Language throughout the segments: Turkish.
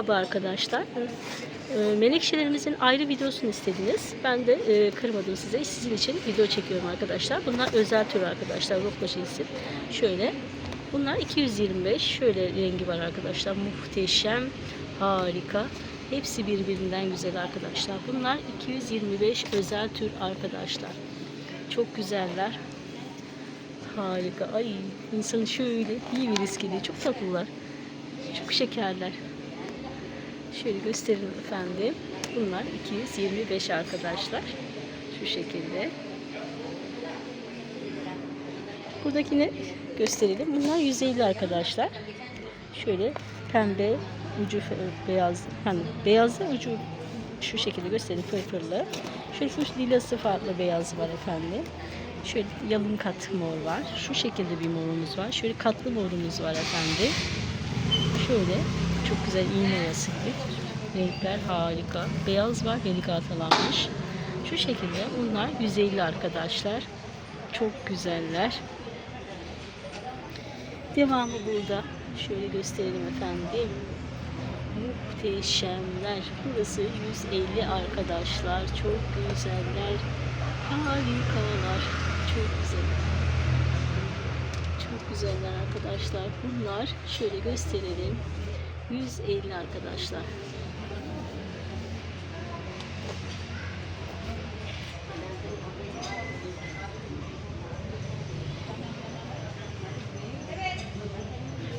Merhaba arkadaşlar. Ee, Menekşelerimizin ayrı videosunu istediniz. Ben de e, kırmadım size. Sizin için video çekiyorum arkadaşlar. Bunlar özel tür arkadaşlar. Rokla cinsi. Şöyle. Bunlar 225. Şöyle rengi var arkadaşlar. Muhteşem. Harika. Hepsi birbirinden güzel arkadaşlar. Bunlar 225 özel tür arkadaşlar. Çok güzeller. Harika. Ay insanı şöyle iyi bir riskeli. Çok tatlılar. Çok şekerler. Şöyle gösterelim efendim. Bunlar 225 arkadaşlar. Şu şekilde. Buradakini gösterelim. Bunlar 150 arkadaşlar. Şöyle pembe ucu beyaz hani beyazlı ucu şu şekilde göstereyim pırpırlı. Şöyle şu lilası farklı beyaz var efendim. Şöyle yalın kat mor var. Şu şekilde bir morumuz var. Şöyle katlı morumuz var efendim. Şöyle çok güzel iğne yası gibi. Renkler harika. Beyaz var delikatalanmış. Şu şekilde bunlar 150 arkadaşlar. Çok güzeller. Devamı burada. Şöyle gösterelim efendim. Muhteşemler. Burası 150 arkadaşlar. Çok güzeller. Harikalar. Çok güzel. Çok güzeller arkadaşlar. Bunlar şöyle gösterelim. 150 arkadaşlar.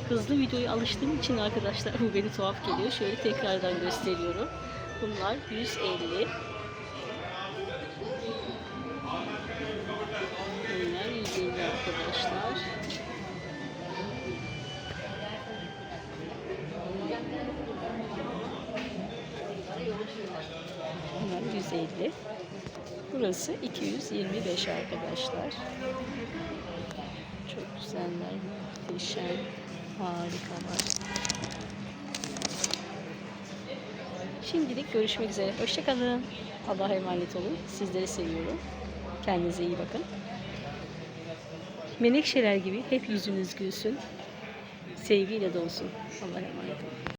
Hızlı videoya alıştığım için arkadaşlar bu beni tuhaf geliyor. Şöyle tekrardan gösteriyorum. Bunlar 150. Bunlar 150 arkadaşlar. Bunlar 150. Burası 225 arkadaşlar. Çok güzeller, muhteşem, harikalar. Şimdilik görüşmek üzere. Hoşçakalın. Allah'a emanet olun. Sizleri seviyorum. Kendinize iyi bakın. Menekşeler gibi hep yüzünüz gülsün. Sevgiyle dolsun. Allah'a emanet olun.